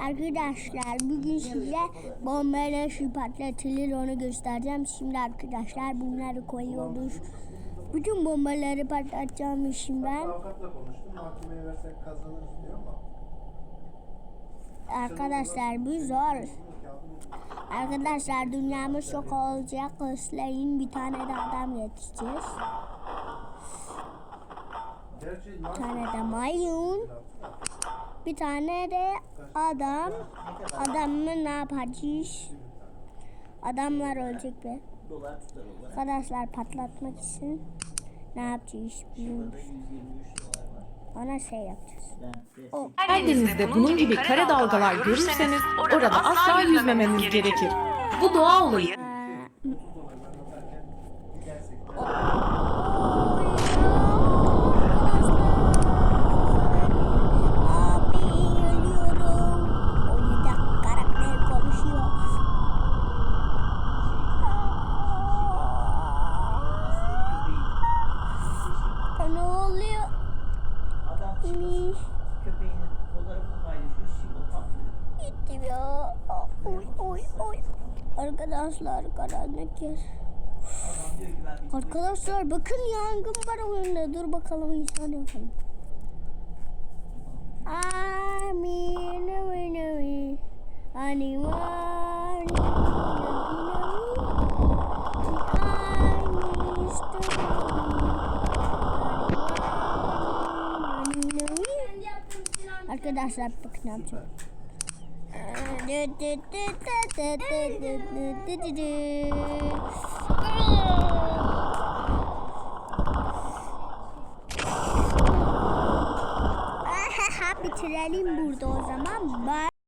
Arkadaşlar bugün size bomba nasıl patlatılır onu göstereceğim. Şimdi arkadaşlar bunları koyuyoruz. Bütün bombaları patlatacağım şimdi ben. Avukatla konuştum. Mahkemeye versek kazanırız diyor ama. Arkadaşlar bu zor. Arkadaşlar dünyamız çok olacak. Islayın bir tane de adam yetişeceğiz. Bir tane de maymun. Bir tane de adam. Adamı ne yapacağız? Adamlar ölecek be. Arkadaşlar patlatmak için ne yapacağız? Burada 123 dolar var. Ona şey yapacağız. O Her denizde bunun gibi kare dalgalar görürseniz orada asla yüzmemeniz gerekir. Bu doğa olayı. Ya. Oy oy oy. Arkadaşlar karanlık yer. Arkadaşlar bakın yangın var oyunda. Dur bakalım insan yapalım. Amin amin amin. Var. Arkadaşlar bakın ne yapacağım. Bitirelim burada o zaman. Bye.